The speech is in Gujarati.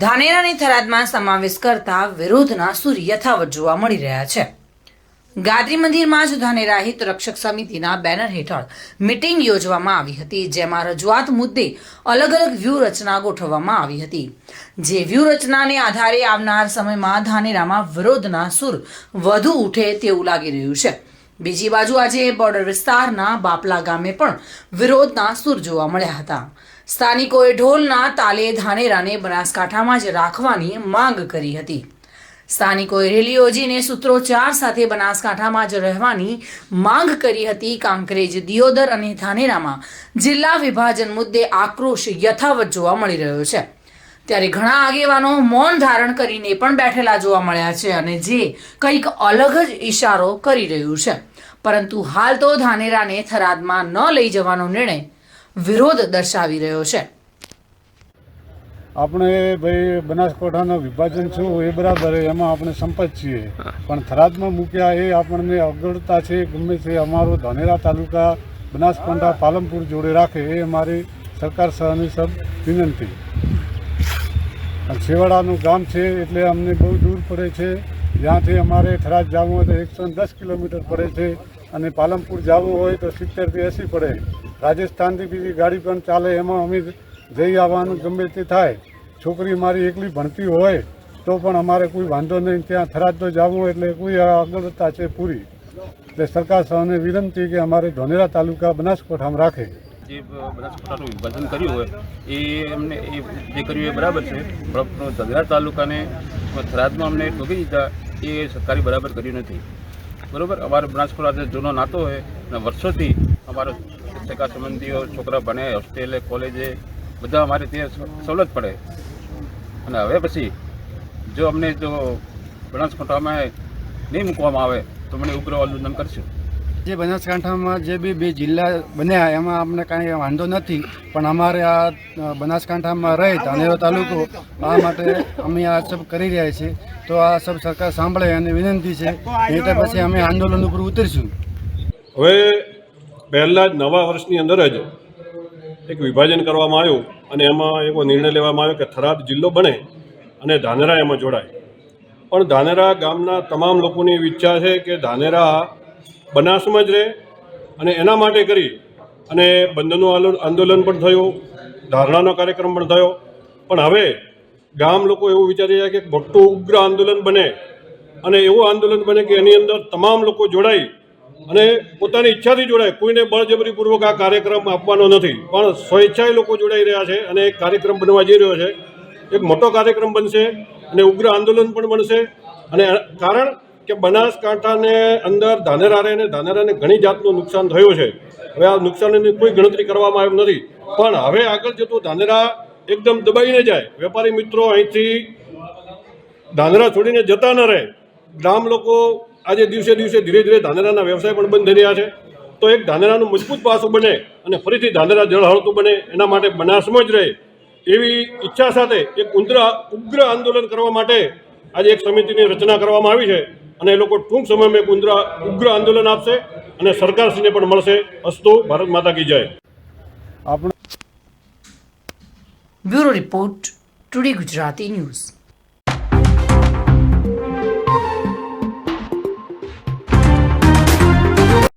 ધાનેરાની થરાદમાં સમાવેશ કરતા વિરોધના સૂર યથાવત જોવા મળી રહ્યા છે. ગાદરી મંદિરમાં જ ધાનેરા હિત રક્ષક સમિતિના બેનર હેઠળ મિટિંગ યોજવામાં આવી હતી, જેમાં રજૂઆત મુદ્દે અલગ અલગ વ્યૂહરચના ગોઠવવામાં આવી હતી. જે વ્યૂહરચનાને આધારે આવનાર સમયમાં ધાનેરામાં વિરોધના સૂર વધુ ઉઠે તેવું લાગી રહ્યું છે. બીજી બાજુ આજે બોર્ડર વિસ્તારના બાપલા ગામે પણ વિરોધના સૂર જોવા મળ્યા હતા. સ્થાનિકોએ ઢોલના તાલે ધાનેરાને બનાસકાંઠામાં જ રાખવાની માંગ કરી હતી. સ્થાનિકોએ રેલી યોજીને સૂત્રોચ્ચાર સાથે બનાસકાંઠામાં જ રહેવાની માંગ કરી હતી. કાંકરેજ, દિયોદર અને ધાનેરામાં જિલ્લા વિભાજન મુદ્દે આક્રોશ યથાવત જોવા મળી રહ્યો છે. ત્યારે ઘણા આગેવાનો મૌન ધારણ કરીને પણ બેઠેલા જોવા મળ્યા છે અને જે કંઈક અલગ જ ઇશારો કરી રહ્યું છે. પરંતુ હાલ તો ધાનેરાને થરાદમાં ન લઈ જવાનો નિર્ણય વિરોધ દર્શાવી રહ્યો છે. આપણે ભાઈ બનાસકાંઠાનું વિભાજન છું, એ બરાબર એમાં આપણે સંપત છીએ. પણ થરાદમાં મૂક્યા એ આપણને અગવડતા છે, ગમે છે અમારો ધાનેરા તાલુકા બનાસકાંઠા પાલનપુર જોડે રાખે, એ અમારી સરકાર સહની સબ વિનંતી. છેવાડાનું ગામ છે, એટલે અમને બહુ દૂર પડે છે. જ્યાંથી અમારે થરાદ જવું હોય તો એકસો દસ કિલોમીટર પડે છે. અને પાલનપુર જવું હોય તો સિત્તેરથી એંસી પડે. રાજસ્થાનથી બીજી ગાડી પણ ચાલે એમાં અમે જઈ આવવાનું ગમે તે થાય. છોકરી મારી એકલી ભણતી હોય તો પણ અમારે કોઈ વાંધો નહીં, ત્યાં થરાદ તો જવું એટલે કોઈ અગવડતા છે પૂરી. એટલે સરકાર સહને વિનંતી કે અમારે ધોનેરા તાલુકા બનાસકોઠામાં રાખે. જે બનાસકાંઠાનું વિભાજન કર્યું હોય, એ એમને, એ જે કર્યું એ બરાબર છે. પણ ધંધરા તાલુકાને થરાદમાં અમને ઠોકી દીધા, એ સરકારી બરાબર કર્યું નથી. બરાબર? અમારે બનાસકાંઠા જૂનો નાતો હોય, અને વર્ષોથી અમારો સગા સંબંધીઓ છોકરા ભણે હોસ્ટેલે કોલેજે બધા અમારે ત્યાં સવલત પડે. અને હવે પછી જો અમને જો બનાસકાંઠામાં નહીં મૂકવામાં આવે તો મને ઉગ્ર આંદોલન કરશું. જે બનાસકાંઠામાં જે બી બે જિલ્લા બન્યા એમાં અમને કાંઈ વાંધો નથી. પણ અમારે આ બનાસકાંઠામાં રહે ધાનેરો તાલુકો આ માટે અમે આ સબ કરી રહ્યા છીએ. તો આ સબ સરકાર સાંભળે અને વિનંતી છે. એટલે પછી અમે આંદોલન ઉપર ઉતરીશું. હવે પહેલાં જ નવા વર્ષની અંદર જ એક વિભાજન કરવામાં આવ્યું અને એમાં એવો નિર્ણય લેવામાં આવ્યો કે થરાદ જિલ્લો બને અને ધાનેરા એમાં જોડાય. પણ ધાનેરા ગામના તમામ લોકોની એવી ઈચ્છા છે કે ધાનેરા બનાસમાં જ રહે અને એના માટે કરી અને બંધનું આલો- આંદોલન પણ થયું, ધારણાનો કાર્યક્રમ પણ થયો. પણ હવે ગામ લોકો એવું વિચારી રહ્યા કે મોટું ઉગ્ર આંદોલન બને અને એવું આંદોલન બને કે એની અંદર તમામ લોકો જોડાય અને પોતાની ઈચ્છાથી જોડાય. કોઈને બળજબરીપૂર્વક આ કાર્યક્રમ આપવાનો નથી. પણ સ્વેચ્છાએ લોકો જોડાઈ રહ્યા છે અને એક કાર્યક્રમ બનવા જઈ રહ્યો છે. એક મોટો કાર્યક્રમ બનશે અને ઉગ્ર આંદોલન પણ બનશે. અને કારણ કે બનાસકાંઠાને અંદર ધાનેરા રહે અને ધાનેરાને ઘણી જાતનું નુકસાન થયું છે. હવે આ નુકસાનની કોઈ ગણતરી કરવામાં આવી નથી. પણ હવે આગળ જતું ધાનેરા એકદમ દબાઈને જાય. વેપારી મિત્રો અહીંથી ધાનેરા છોડીને જતા ન રહે. ગામ લોકો આજે દિવસે દિવસે ધીરે ધીરે ધાનેરાના વ્યવસાય પણ બંધ થઈ રહ્યા છે. તો એક ધાનેરાનું મજબૂત પાસું બને અને ફરીથી ધાનેરા જળહળતું બને, એના માટે બનાસમાં જ રહે એવી ઈચ્છા સાથે એક ઉગ્ર ઉગ્ર આંદોલન કરવા માટે આજે એક સમિતિની રચના કરવામાં આવી છે અને એ લોકો ટૂંક સમયમાં એક ઉગ્ર ઉગ્ર આંદોલન આપશે અને સરકારશ્રીને પણ મળશે. અસ્તુ, ભારત માતા કી જય. આપણે bureau report, today Gujarati news.